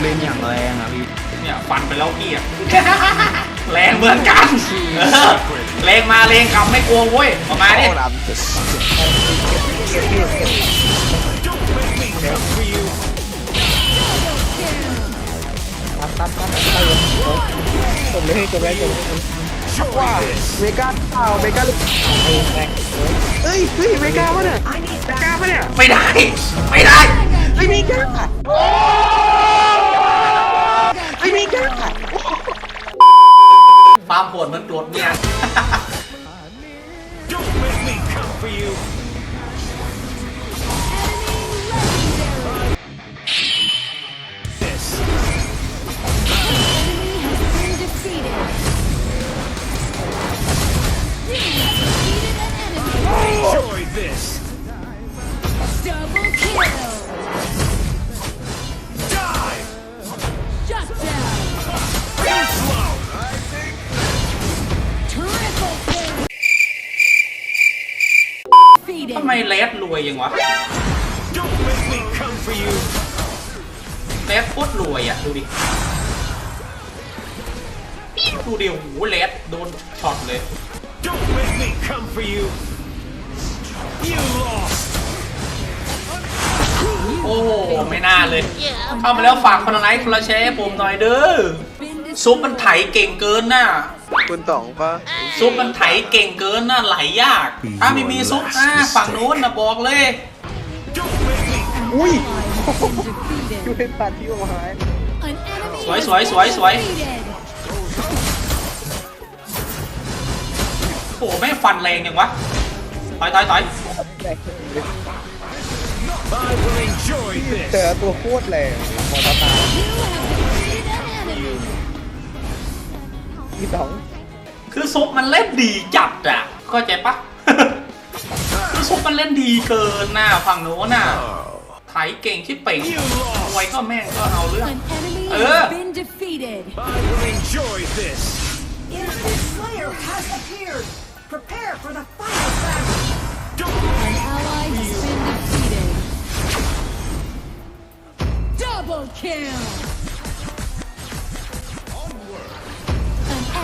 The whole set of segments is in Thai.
เลนอย่างแรงอะพี่เนี่ยฟันไปแล้วพี่อะแรงเหมือนกันเออแรงมาแรงกลับไม่กลัวเว้ยออกมาดิโอ้ลำเก็บเก็บเก็บเก็บตัดตัดตัดตัดไปเลยจบเลยจบเลยจบเลยว่าเมกาเปล่าเมกาหรือเอ้ยเฮ้ยเมกาวะเนี่ยเมกาวะเนี่ยไม่ได้ ไม่ได้ไอ้เมกา ฟาร์มโหดเหมือนโกรธเนี่ย Don't make me come for you. รวยยังวะ Don't make me come for you. เลสโคตรรวยอะ ดูดิ ดูดิโอ้โหเลสโดนช็อตเลย Don't make me come for you. You lost. โอ้โห ไม่น่าเลย เข้ามาแล้วฝากคนละไลค์คนละแชร์ผมหน่อยเด้อซุปมันไถเก่งเกินน่ะ คุณต๋องปะซุปมันไถเก่งเกินน่ะไหลยาก ถ้าไม่มีซุปนะฝั่งนู้นนะบอกเลย Don't make me. อุ้ย defeated. ยูเป็นปัดที่โอ้หาย An enemy สวย has สวยสวยสวย defeated. โอ้โหแม่งฟันแรงยังวะต่อยต่อยต่อย I will enjoy เจอ this. ตัวโคตรแรงมอเตอ พี่ต๋องคือซุปมันเล่นดีจัดอะเข้าใจปะคือซุปมันเล่นดีเกินน่ะฝั่งโน้นน่ะไถเก่งที่เป่ง You มวย lost. ก็แม่งก็เอาเรื่อง An enemy Uh. has been defeated.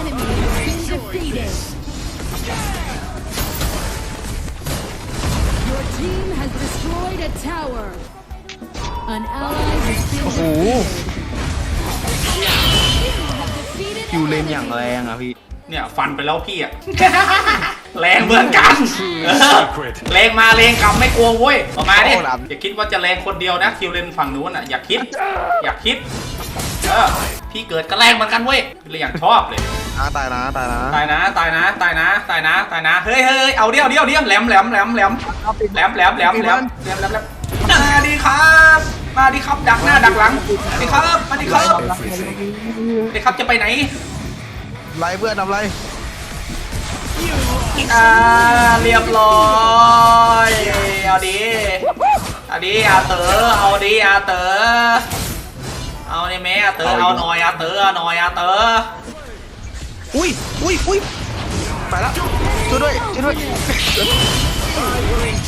Enemy has been defeated. Your team has destroyed a tower. An ally has been โอ้โห defeated. You have defeated คิว an เลนอย่าง enemy. แรงอะพี่ เนี่ยฟันไปแล้วพี่อะแรงเหมือนกันเออ secret. แรงมาแรงกลับไม่กลัวเว้ยออกมาดิโอ้ลำอย่าคิดว่าจะแรงคนเดียวนะคิวเลนฝั่งนู้นอะอย่าคิด อย่าคิดเออ พี่เกิดก็แรงเหมือนกันเว้ยเลยอย่างชอบเลย อ่าตายนะตายนะตายนะ ตายนะ ตายนะ ตายนะ ตายนะ เฮ้ยเฮ้ยเอาเดียวเดียวเดียวแหลมแหลมแหลมแหลมแหลมแหลมแหลมแหลมแหลมแหลมแหลมแหลมมาดีครับ มาดีครับ ดักหน้าดักหลังมาดีครับ มาดีครับมาดีครับจะไปไหนไล่เพื่อนทำไรอ่าเรียบร้อยเอาดีเอาดีอาเต๋อเอาดีอาเต๋อ เอาดิแม่อาเต๋อเอาหน่อยอาเต๋อเอาหน่อยอาเต๋ออุ้ยอุ้ยอุ้ยไปแล้วช่วยด้วยช่วยด้วย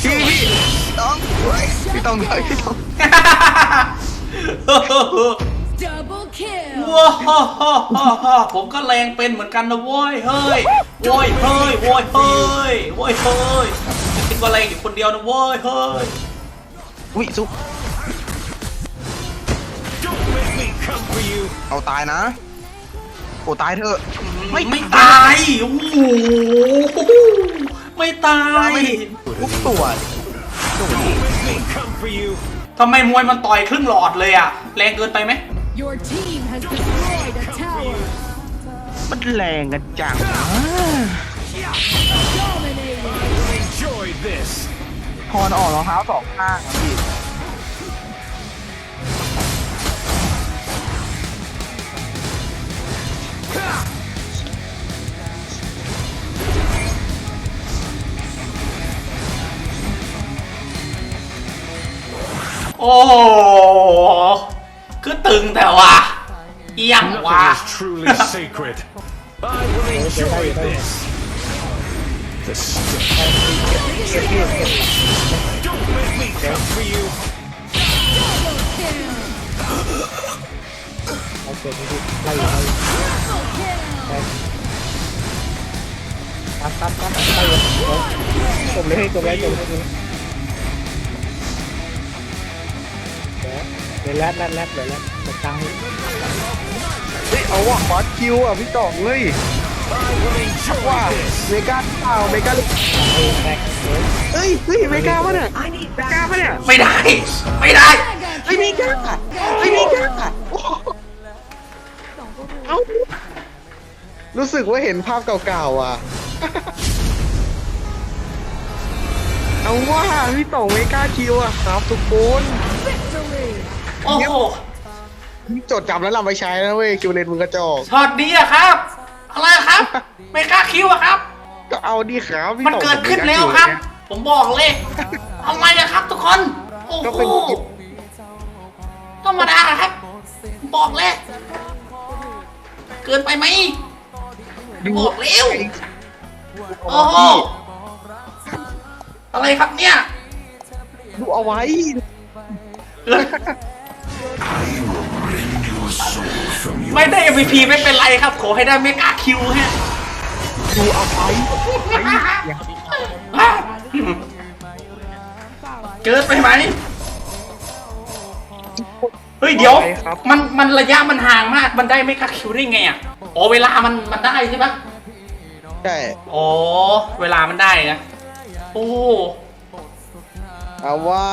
พี่พี่ต้องพี่ต้องเลยพี่ต้อง Double kill. ว้าวผมก็แรงเป็นเหมือนกันนะโว้ยเฮ้ยโว้ยเฮ้ยโว้ยเฮ้ยโว้ยเฮ้ยจะคิดว่าแรงอยู่คนเดียวนะโว้ยเฮ้ยอุ้ยซุป เอาตายนะ โอ้ตายเถอะ ไม่ไม่ตาย โอ้โห ไม่ตายทุกตัว Make me come for you. ทำไมมวยมันต่อยครึ่งหลอดเลยอะแรงเกินไปไหม Your team has destroyed a tower. มันแรงกันจัง Dominating. Enjoy this. พอนออกรองเท้าสองข้างอะพี่ โอ้โหคือตึงแต่ว่าเอียง Nothing ว่ะ is truly sacred. I will enjoy this. Don't make me come for you. Double kill. เกิดไม่ถูกไล่อยู่ไล่อยู่ไปตัดตัดตัดไล่อยู่จบเลยจบเลยจบเลยจบเลย เดี๋ยวแรดแรดแรดเดี๋ยวแรดจะกลางให้เฮ้ยเอาว่ะบอสคิวอะพี่ต่องเฮ้ยว่าเมกาเปล่าเมกาเฮ้ยแรกเฮ้ยเฮ้ยเมกาปะเนี่ยเมกาปะเนี่ยไม่ได้ ไม่ได้เฮ้ยเมกาเฮ้ยเมกาเอ้ารู้สึกว่าเห็นภาพเก่าๆอะ เอาว่าพี่ต่องเมกาคิวอะครับทุกคน โอ้โหจดจำแล้วนำไปใช้นะเว้ยคิวเลนมึงกระจอกช็อตนี้อะครับ อะไรอะครับ ไม่กล้าคิวอะครับ ก็เอาดิครับพี่มันต่องเกิดขึ้นแล้วครับ ผมบอกเลยทำไมอะครับ ทุกคน โอ้ก็โหเป็นกิจธรรมดาครับผมบอกเลยเกินไปไหมบอกเร็วโอ้โหอะไรครับเนี่ย ดูเอาไว้เกิน ไม่ได้ MVP ไม่เป็นไรครับ ขอให้ได้เมกาคิวฮะดูเอาไว้เกินไปไหมเฮ้ยเดี๋ยว มันมันระยะมันห่างมาก มันได้ไม่กาคิวได้ไงอะอ๋อเวลามันมันได้ใช่ปะใช่อ๋อเวลามันได้นะโอ้เอาว่า